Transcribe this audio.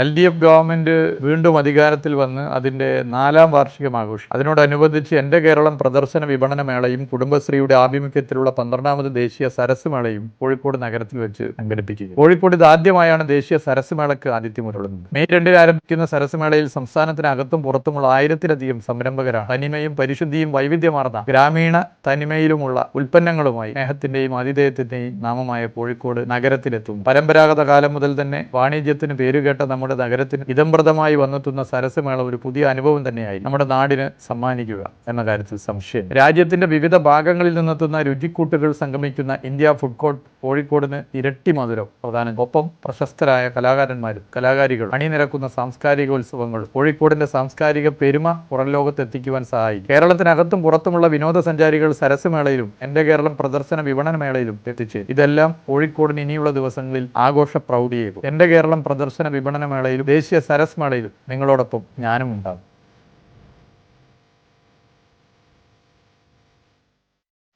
L D F government വീണ്ടും അധികാരത്തിൽ വന്ന് അതിന്റെ നാലാം വാർഷികം ആഘോഷിക്കും. അതിനോടനുബന്ധിച്ച് എന്റെ കേരളം പ്രദർശന വിപണന മേളയും കുടുംബശ്രീയുടെ ആഭിമുഖ്യത്തിലുള്ള പന്ത്രണ്ടാമത് ദേശീയ സരസ് മേളയും കോഴിക്കോട് നഗരത്തിൽ വെച്ച് സംഘടിപ്പിക്കുക കോഴിക്കോട് ഇത് ആദ്യമായാണ് ദേശീയ സരസ് മേളയ്ക്ക് ആതിഥ്യമരുളുന്നത് മെയ് രണ്ടിന് ആരംഭിക്കുന്ന സരസ് മേളയിൽ സംസ്ഥാനത്തിനകത്തും പുറത്തുമുള്ള ആയിരത്തിലധികം സംരംഭകരാണ്. തനിമയും പരിശുദ്ധിയും വൈവിധ്യമാർന്ന ഗ്രാമീണ തനിമയിലുമുള്ള ഉൽപ്പന്നങ്ങളുമായി സ്നേഹത്തിന്റെയും ആതിഥേയത്തിന്റെയും നാമമായ കോഴിക്കോട് നഗരത്തിലെത്തും പരമ്പരാഗത കാലം മുതൽ തന്നെ വാണിജ്യത്തിന് പേരുകേട്ട നമ്മുടെ നഗരത്തിന് ഇതംപ്രദമായി വന്നെത്തുന്ന സരസ് മേള ഒരു പുതിയ അനുഭവം തന്നെയായി. നമ്മുടെ നാടിന് സമ്മാനിക്കുക എന്ന കാര്യത്തിൽ സംശയം. രാജ്യത്തിന്റെ വിവിധ ഭാഗങ്ങളിൽ നിന്നെത്തുന്ന രുചിക്കൂട്ടുകൾ സംഗമിക്കുന്ന ഇന്ത്യ ഫുഡ് കോർട്ട് കോഴിക്കോടിന് ഇരട്ടി മധുരം പ്രധാനം ഒപ്പം പ്രശസ്തരായ കലാകാരന്മാരും കലാകാരികളും അണിനിരക്കുന്ന സാംസ്കാരികോത്സവങ്ങൾ കോഴിക്കോടിന്റെ സാംസ്കാരിക പെരുമ പുറം ലോകത്ത് എത്തിക്കുവാൻ സഹായിക്കും. കേരളത്തിനകത്തും പുറത്തുമുള്ള വിനോദസഞ്ചാരികൾ സരസ്മേളയിലും എന്റെ കേരളം പ്രദർശന വിപണന മേളയിലും എത്തിച്ചേരും. ഇതെല്ലാം കോഴിക്കോടിന് ഇനിയുള്ള ദിവസങ്ങളിൽ ആഘോഷ പ്രൗഢിയേക്കും എന്റെ കേരളം പ്രദർശന വിപണന മേളയിലും ദേശീയ സരസ് മേളയിലും നിങ്ങളോടൊപ്പം ഞാനും ഉണ്ടാകും